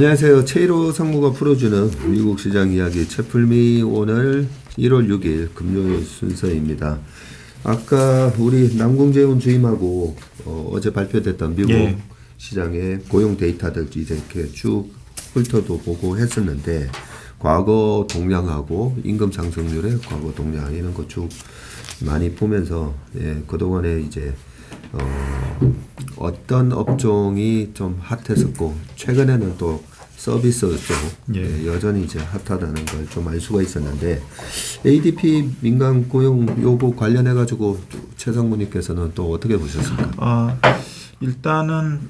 안녕하세요. 최일호 상무가 풀어주는 미국 시장 이야기 채플미 오늘 1월 6일 금요일 순서입니다. 아까 우리 남궁재훈 주임하고 어, 어제 발표됐던 미국 예. 시장의 고용 데이터들 이제 이렇게 쭉 훑어도 보고 했었는데 과거 동향하고 임금 상승률의 과거 동향 이런 거 쭉 많이 보면서 예, 그동안에 이제 어, 어떤 업종이 좀 핫했었고 최근에는 또 서비스 쪽 예. 예, 여전히 이제 핫하다는 걸 좀 알 수가 있었는데 ADP 민간 고용 요구 관련해 가지고 최상무님께서는 또 어떻게 보셨습니까? 아, 일단은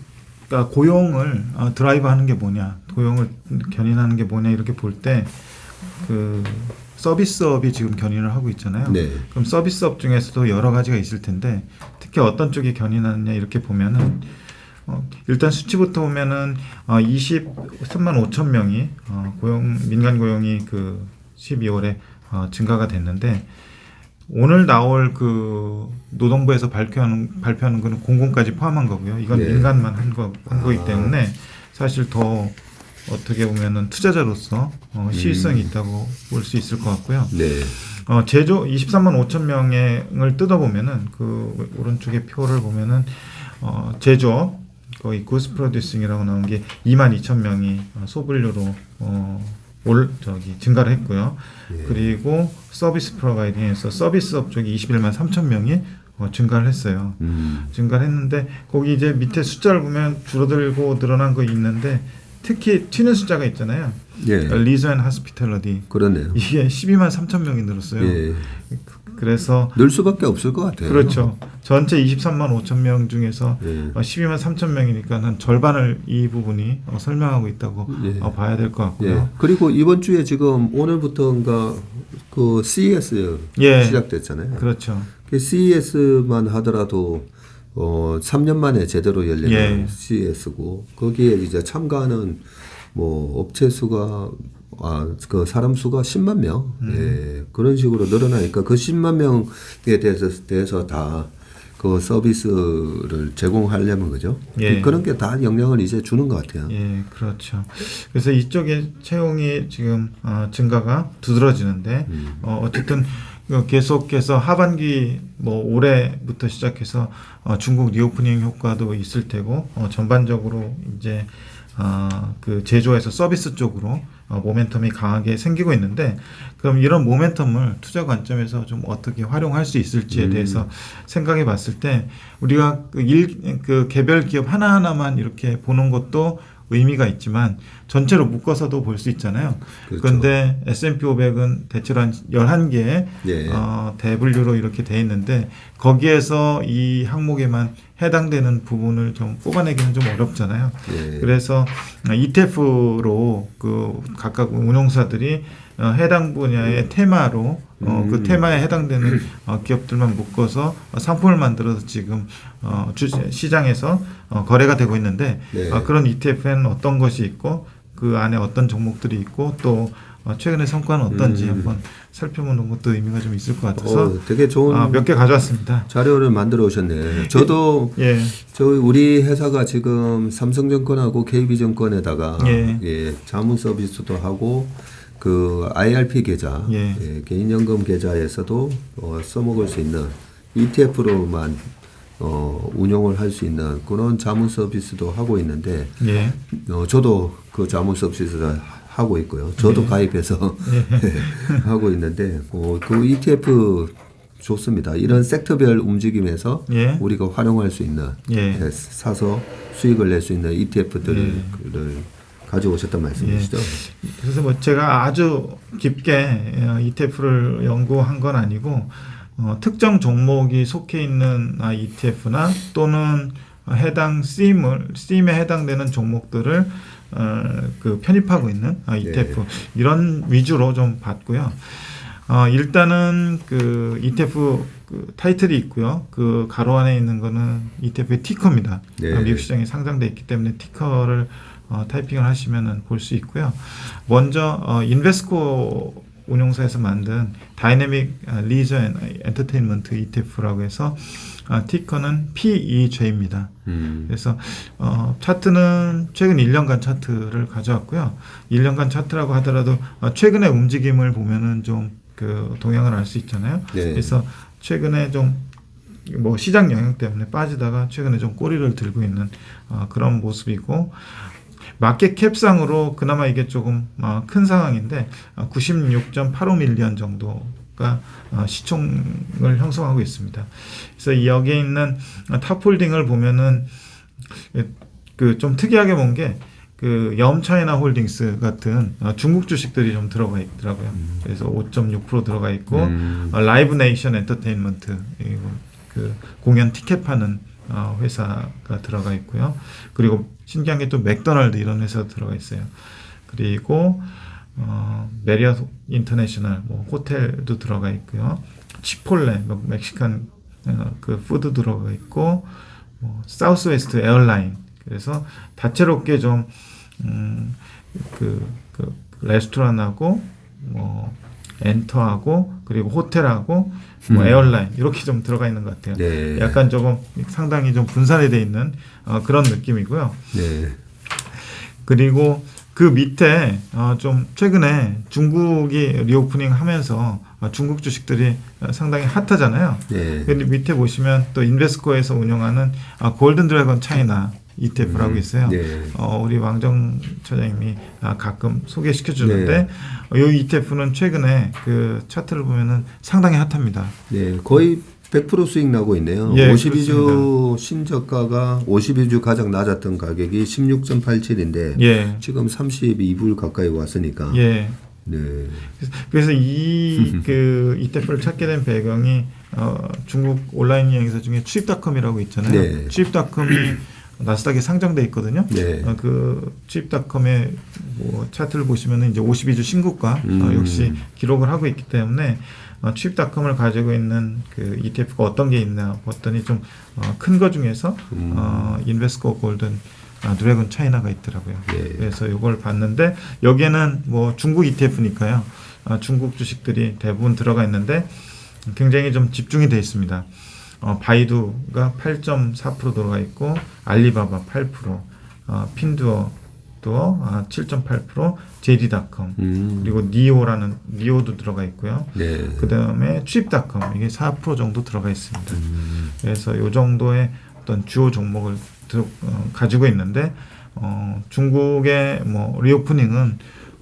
그러니까 고용을 어, 드라이브하는 게 뭐냐, 고용을 견인하는 게 뭐냐 이렇게 볼 때 그 서비스업이 지금 견인을 하고 있잖아요. 네. 그럼 서비스업 중에서도 여러 가지가 있을 텐데 특히 어떤 쪽이 견인하느냐 이렇게 보면은 어, 일단 수치부터 보면은 어, 23만 5천 명이 어, 고용 민간 고용이 그 12월에 어, 증가가 됐는데 오늘 나올 그 노동부에서 발표하는 발표하는 거는 공공까지 포함한 거고요. 이건 네. 민간만 한 거 한 거기 아. 때문에 사실 더 어떻게 보면은 투자자로서 어, 시의성이 음. 있다고 볼 수 있을 것 같고요. 네. 어, 제조 23만 5천 명을 뜯어보면은 그 오른쪽에 표를 보면은 어, 제조업 거의 구스 프로듀싱이라고 나온 게 2만 2천 명이 어, 소분류로 어, 올 저기 증가를 했고요. 예. 그리고 서비스 프로바이딩에서 서비스업 쪽이 21만 3천 명이 어, 증가를 했어요. 음. 증가를 했는데 거기 이제 밑에 숫자를 보면 줄어들고 늘어난 거 있는데 특히 튀는 숫자가 있잖아요. 예. 리저 앤 하스피탈러디 그러네요. 이게 12만 3천 명이 늘었어요. 예. 그래서 늘 수밖에 없을 것 같아요. 그렇죠. 전체 23만 5천 명 중에서 예. 어, 12만 3천 명이니까 한 절반을 이 부분이 어, 설명하고 있다고 예. 어, 봐야 될것 예. 같고요. 그리고 이번 주에 지금 오늘부터인가 그 CES 예. 시작됐잖아요. 그렇죠. 그 CES만 하더라도 어 3년 만에 제대로 열리는 예. CES고 거기에 이제 참가하는 뭐 업체 수가 아 그 사람 수가 10만 명 음. 예. 그런 식으로 늘어나니까 그 10만 명에 대해서 대해서 다 그 서비스를 제공하려면 그죠? 예. 그런 게 다 영향을 이제 주는 것 같아요. 예, 그렇죠. 그래서 이쪽에 채용이 지금 어, 증가가 두드러지는데 음. 어, 어쨌든 그 계속해서 하반기 뭐 올해부터 시작해서 어, 중국 리오프닝 효과도 있을 테고 어, 전반적으로 이제 어, 그 제조에서 서비스 쪽으로 어, 모멘텀이 강하게 생기고 있는데 그럼 이런 모멘텀을 투자 관점에서 좀 어떻게 활용할 수 있을지에 음. 대해서 생각해 봤을 때 우리가 그, 일, 그 개별 기업 하나하나만 이렇게 보는 것도 의미가 있지만 전체로 묶어서도 볼 수 있잖아요. 그렇죠. 그런데 S&P 500은 대체로 한 11개의 예. 어, 대분류로 이렇게 돼 있는데 거기에서 이 항목에만 해당되는 부분을 좀 뽑아내기는 좀 어렵잖아요. 예. 그래서 ETF로 그 각각 운용사들이 어, 해당 분야의 테마로 어, 그 음. 테마에 해당되는 어, 기업들만 묶어서 어, 상품을 만들어서 지금 어, 주, 시장에서 어, 거래가 되고 있는데 네. 어, 그런 ETF에는 어떤 것이 있고 그 안에 어떤 종목들이 있고 또 어, 최근의 성과는 어떤지 음. 한번 살펴보는 것도 의미가 좀 있을 것 같아서 어, 되게 좋은 아, 몇개 가져왔습니다. 자료를 만들어 오셨네. 저도 예, 저 우리 회사가 지금 삼성증권하고 KB증권에다가 예. 예, 자문 서비스도 하고 그 IRP 계좌, 예. 예, 개인연금 계좌에서도 어, 써먹을 수 있는 ETF로만 어, 운용을 할 수 있는 그런 자문 서비스도 하고 있는데 예, 어, 저도 그 자문 서비스를 하고 있고요. 저도 가입해서 하고 있는데 어, 그 ETF 좋습니다. 이런 섹터별 움직임에서 예. 우리가 활용할 수 있는 예. 예, 사서 수익을 낼 수 있는 ETF들을 예. 가져오셨단 말씀이시죠? 그래서 뭐 제가 아주 깊게 어, ETF를 연구한 건 아니고 어, 특정 종목이 속해 있는 아, ETF나 또는 해당 쓰임을 쓰임에 해당되는 종목들을 어, 그 편입하고 있는 아, ETF 이런 위주로 좀 봤고요. 어, 일단은 그 ETF 그 타이틀이 있고요. 그 가로 안에 있는 거는 ETF의 티커입니다. 네. 아, 미국 시장에 상장돼 있기 때문에 티커를 어, 타이핑을 하시면은 볼수 있고요. 먼저 어, 인베스코 운용사에서 만든 다이내믹 아, 리저 앤 엔터테인먼트 ETF라고 해서 아, 티커는 PEJ입니다. 음. 그래서 어, 차트는 최근 1년간 차트를 가져왔고요. 1년간 차트라고 하더라도 어, 최근의 움직임을 보면은 좀 그 동향을 알 수 있잖아요. 네. 그래서 최근에 좀뭐 시장 영향 때문에 빠지다가 최근에 좀 꼬리를 들고 있는 어, 그런 모습이고 마켓 캡상으로 그나마 이게 조금 어, 큰 상황인데 96.85 밀리언 정도가 어, 시총을 형성하고 있습니다. 그래서 이 여기에 있는 어, 탑홀딩을 보면은 그 좀 특이하게 본 게 그 염차이나 홀딩스 같은 어, 중국 주식들이 좀 들어가 있더라고요. 그래서 5.6% 들어가 있고 음. 어, 라이브 네이션 엔터테인먼트 그 공연 티켓 파는 어, 회사가 들어가 있고요. 그리고 신기한 게 또 맥도날드 이런 회사 들어가 있어요. 그리고 어, 메리엇 인터내셔널 뭐 호텔도 들어가 있고요. 치폴레 뭐 멕시칸 어, 그 푸드 들어가 있고 뭐 사우스웨스트 에어라인 그래서 다채롭게 좀 음, 그, 그 레스토랑하고 뭐 엔터하고 그리고 호텔하고 뭐 음. 에어라인 이렇게 좀 들어가 있는 것 같아요. 네. 약간 조금 상당히 좀 분산이 돼 있는 어, 그런 느낌이고요. 네. 그리고 그 밑에 어, 좀 최근에 중국이 리오프닝 하면서 어, 중국 주식들이 어, 상당히 핫하잖아요. 네. 근데 밑에 보시면 또 인베스코에서 운영하는 아, 골든 드래곤 차이나 ETF라고 음, 있어요. 네. 어, 우리 왕정 차장님이 아, 가끔 소개시켜 주는데 네. 어, 이 ETF는 최근에 그 차트를 보면은 상당히 핫합니다. 네, 거의 100% 수익 나고 있네요. 예, 52주 신저가가 52주 가장 낮았던 가격이 16.87인데 예. 지금 32불 가까이 왔으니까. 예. 네. 그래서 이 그 ETF를 찾게 된 배경이 어, 중국 온라인 여행사 중에 취입닷컴이라고 있잖아요. 네. 취입닷컴이 나스닥에 상장돼 있거든요. 네. 어, 그 취입닷컴의 뭐 차트를 보시면은 이제 52주 신고가 어, 음. 역시 기록을 하고 있기 때문에 어, 취입닷컴을 가지고 있는 그 ETF가 어떤 게 있나 봤더니 좀 큰거 중에서 음. 어, 인베스코 골든 아, 드래곤 차이나가 있더라고요. 네. 그래서 이걸 봤는데 여기에는 뭐 중국 ETF니까요. 아, 중국 주식들이 대부분 들어가 있는데 굉장히 좀 집중이 돼 있습니다. 어, 바이두가 8.4% 들어가 있고 알리바바 8%, 어, 핀두어도 아, 7.8%, 제디닷컴 음. 그리고 니오라는 니오도 들어가 있고요. 네. 그 다음에 취입닷컴 이게 4% 정도 들어가 있습니다. 음. 그래서 이 정도의 어떤 주요 종목을 들, 어, 가지고 있는데 어, 중국의 뭐 리오프닝은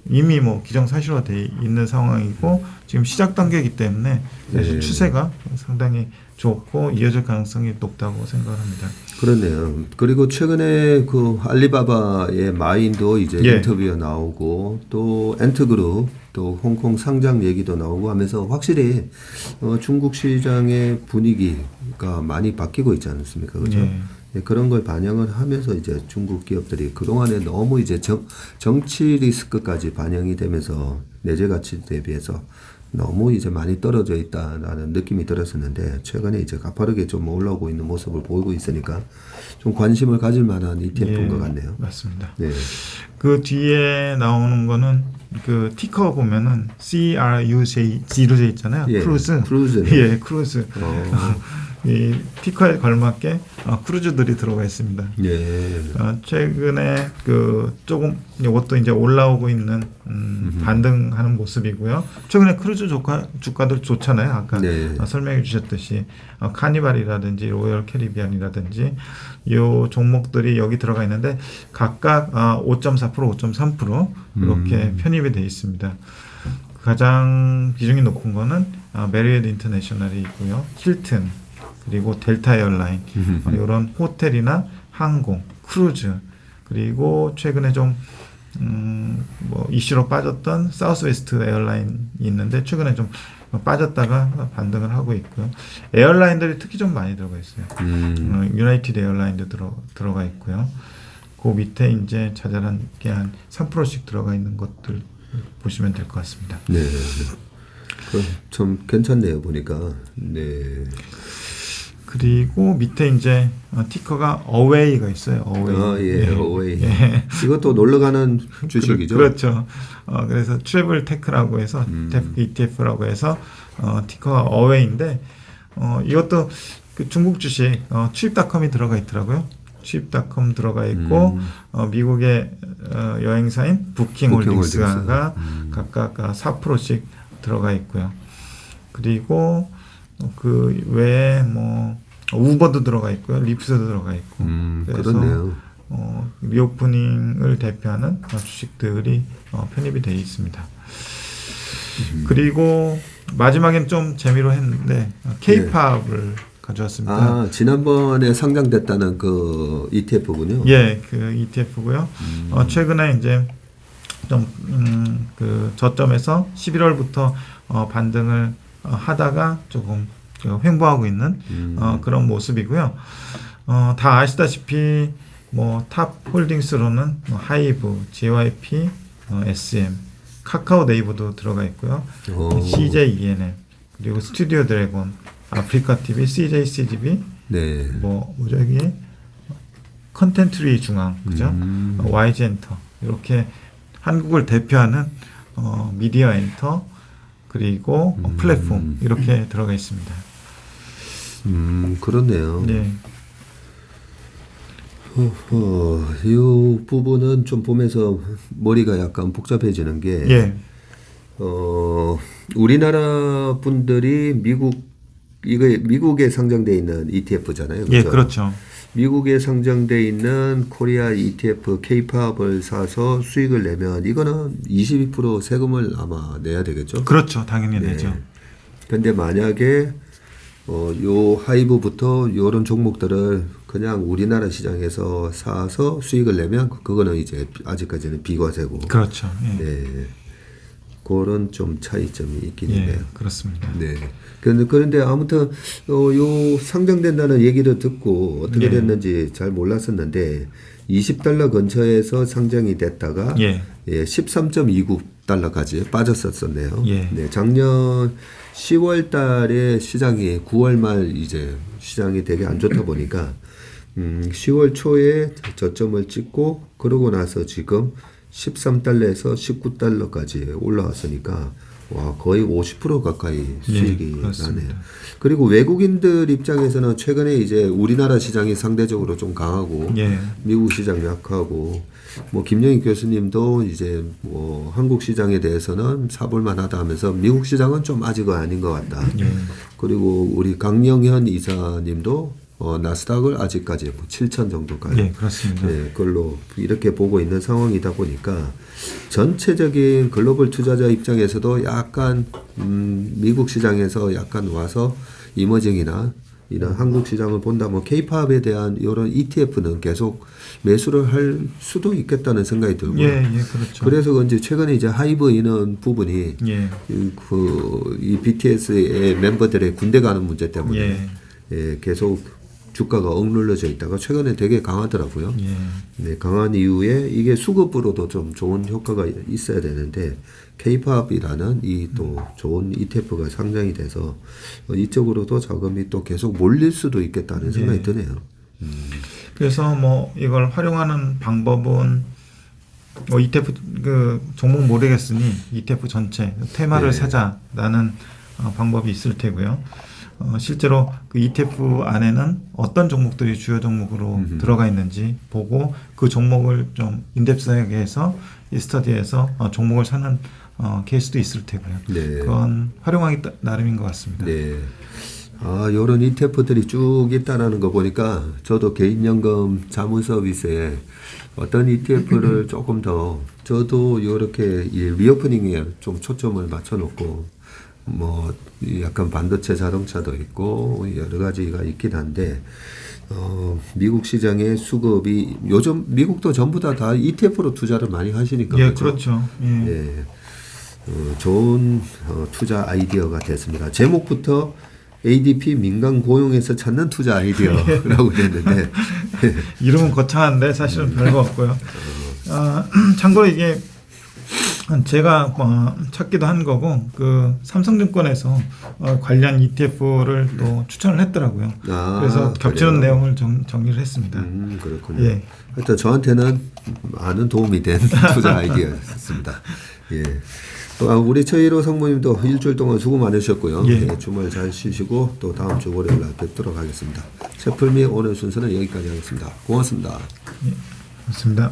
이미 뭐 기정사실화돼 있는 상황이고 지금 시작 단계이기 때문에 사실 네. 추세가 상당히 좋고 이어질 가능성이 높다고 생각합니다. 그렇네요. 그리고 최근에 그 알리바바의 마인도 이제 예. 인터뷰가 나오고 또 엔트그룹 또 홍콩 상장 얘기도 나오고 하면서 확실히 어, 중국 시장의 분위기가 많이 바뀌고 있지 않습니까? 그죠? 예. 네, 그런 걸 반영을 하면서 이제 중국 기업들이 그동안에 너무 이제 정, 정치 리스크까지 반영이 되면서 내재 가치 대비해서 너무 이제 많이 떨어져 있다라는 느낌이 들었었는데 최근에 이제 가파르게 좀 올라오고 있는 모습을 보이고 있으니까 좀 관심을 가질 만한 ETF인 예, 것 같네요. 맞습니다. 네. 그 뒤에 나오는 거는 그 티커 보면은 CRUJ 있잖아요. 예, 크루즈. 크루즈네. 예, 크루즈. 어, 이 티커에 걸맞게 어, 크루즈들이 들어가 있습니다. 예. 어, 최근에 그 조금 이것도 이제 올라오고 있는 음, 반등하는 모습이고요. 최근에 크루즈 주가 주가들 좋잖아요. 아까 네. 어, 설명해 주셨듯이 어, 카니발이라든지 로열 캐리비안이라든지 요 종목들이 여기 들어가 있는데 각각 어, 5.4% 5.3% 이렇게 음. 편입이 돼 있습니다. 가장 비중이 높은 거는 어, 메리엇 인터내셔널이 있고요. 힐튼 그리고 델타 에어라인 어, 이런 호텔이나 항공, 크루즈 그리고 최근에 좀 음, 뭐 이슈로 빠졌던 사우스웨스트 에어라인이 있는데 최근에 좀 빠졌다가 반등을 하고 있고요. 에어라인들이 특히 좀 많이 들어가 있어요. 음, 어, 유나이티드 에어라인도 들어 들어가 있고요. 그 밑에 이제 자잘한 게한 3%씩 들어가 있는 것들 보시면 될 것 같습니다. 네. 그좀 괜찮네요 보니까. 네. 그리고 밑에 이제 어, 티커가 어웨이가 있어요. 어웨이. 아, 예, 어웨이. 예. 이것도 놀러 가는 주식이죠. 그 렇죠. 어, 그래서 트래블 테크라고 해서 음. ETF라고 해서 어, 티커가 어웨이인데 어, 이것도 그 중국 주식 어, 취입닷컴이 들어가 있더라고요. 취입닷컴 들어가 있고 음. 어, 미국의 어, 여행사인 부킹 부킹 홀딩스가. 음. 각각 4%씩 들어가 있고요. 그리고 어, 그 외에 뭐 우버도 들어가 있고요. 립스도 들어가 있고. 음, 그래서 그렇네요. 어, 리오프닝을 대표하는 어, 주식들이 어, 편입이 되어 있습니다. 음. 그리고 마지막엔 좀 재미로 했는데 어, K-팝을 가져왔습니다. 네. 아, 지난번에 상장됐다는 그 ETF군요. 예, 그 ETF고요. 음. 어, 최근에 이제 좀 음, 그 저점에서 11월부터 어, 반등을 어, 하다가 조금 그 횡보하고 있는 음. 어, 그런 모습이고요. 어, 다 아시다시피 뭐 탑 홀딩스로는 뭐 하이브, JYP, 어, SM, 카카오 네이버도 들어가 있고요. 오. CJ ENM 그리고 스튜디오 드래곤, 아프리카 TV, CJ CGV, 네. 뭐 뭐죠 이게 컨텐츠리 중앙 그죠? 음. 어, YG 엔터 이렇게 한국을 대표하는 어, 미디어 엔터 그리고 어, 음. 플랫폼 이렇게 들어가 있습니다. 음, 그렇네요. 네. 어, 이 부분은 좀 보면서 머리가 약간 복잡해지는 게, 예. 어, 우리나라 분들이 미국, 이거 미국에 상장돼 있는 ETF잖아요. 예, 그렇죠. 미국에 상장돼 있는 코리아 ETF K-팝을 사서 수익을 내면 이거는 22% 세금을 아마 내야 되겠죠. 그렇죠. 당연히 네. 내죠. 근데 만약에 어, 요 하이브부터 요런 종목들을 그냥 우리나라 시장에서 사서 수익을 내면 그거는 이제 아직까지는 비과세고. 그렇죠. 예. 네. 그런 좀 차이점이 있긴 예, 있네요. 그렇습니다. 네. 그런데, 그런데 아무튼 어, 요 상장된다는 얘기를 듣고 어떻게 예. 됐는지 잘 몰랐었는데 20달러 근처에서 상장이 됐다가 예. 예, 13.29달러까지 빠졌었었네요. 예. 네, 작년 10월 달에 시장이 9월 말 이제 시장이 되게 안 좋다 보니까 음, 10월 초에 저점을 찍고 그러고 나서 지금 13달러에서 19달러까지 올라왔으니까 와 거의 50% 가까이 수익이 예, 그렇습니다. 나네요. 그리고 외국인들 입장에서는 최근에 이제 우리나라 시장이 상대적으로 좀 강하고 예. 미국 시장 약하고 뭐 김영희 교수님도 이제 뭐 한국 시장에 대해서는 사볼 만하다 하면서 미국 시장은 좀 아직은 아닌 것 같다. 예. 그리고 우리 강영현 이사님도 어, 나스닥을 아직까지 뭐 7천 정도까지 예, 그렇습니다. 네, 그걸로 이렇게 보고 있는 상황이다 보니까 전체적인 글로벌 투자자 입장에서도 약간 음, 미국 시장에서 약간 와서 이머징이나 이런 한국 시장을 본다면 케이팝에 대한 이런 ETF는 계속 매수를 할 수도 있겠다는 생각이 들고요. 예, 예, 그렇죠. 그래서 그런지 최근에 이제 하이브 이런 부분이 예. 이 그, 이 BTS의 멤버들의 군대 가는 문제 때문에 예. 예, 계속 주가가 억눌러져 있다가 최근에 되게 강하더라고요. 예. 네, 강한 이후에 이게 수급으로도 좀 좋은 효과가 있어야 되는데 K-팝이라는 이 또 좋은 ETF가 상장이 돼서 어, 이쪽으로도 자금이 또 계속 몰릴 수도 있겠다는 생각이 예. 드네요. 그래서 뭐 이걸 활용하는 방법은 뭐 ETF 그 종목 모르겠으니 ETF 전체 테마를 네. 사자라는 어, 방법이 있을 테고요. 어, 실제로 그 ETF 안에는 어떤 종목들이 주요 종목으로 들어가 있는지 보고 그 종목을 좀 인덱스하게 해서 이 스터디에서 어, 종목을 사는 어, 케이스도 있을 테고요. 네. 그건 활용하기 따- 나름인 것 같습니다. 네. 아, 요런 ETF들이 쭉 있다라는 거 보니까 저도 개인연금 자문 서비스에 어떤 ETF를 조금 더 저도 요렇게 이 리오프닝에 좀 초점을 맞춰 놓고 뭐이 약간 반도체 자동차도 있고 여러 가지가 있긴 한데 어, 미국 시장의 수급이 요즘 미국도 전부 다 다 ETF로 투자를 많이 하시니까 예, 그렇죠? 그렇죠. 예. 예, 어, 좋은 어, 투자 아이디어가 됐습니다. 제목부터 ADP 민간 고용에서 찾는 투자 아이디어라고 됐는데 이름은 거창한데 사실은 별거 없고요. 아, 참고로 이게 제가 어, 찾기도 한 거고 그 삼성증권에서 어, 관련 ETF를 또 추천을 했더라고요. 아, 그래서 겹치는 그래요? 내용을 정, 정리를 했습니다. 음, 그렇군요. 예. 하여튼 저한테는 많은 도움이 된 투자 아이디어였습니다. 예. 또 아, 우리 최일호 성모님도 일주일 동안 수고 많으셨고요. 예. 예, 주말 잘 쉬시고 또 다음 주 월요일 날 뵙도록 하겠습니다. 채플미 오늘 순서는 여기까지 하겠습니다. 고맙습니다. 맞습니다.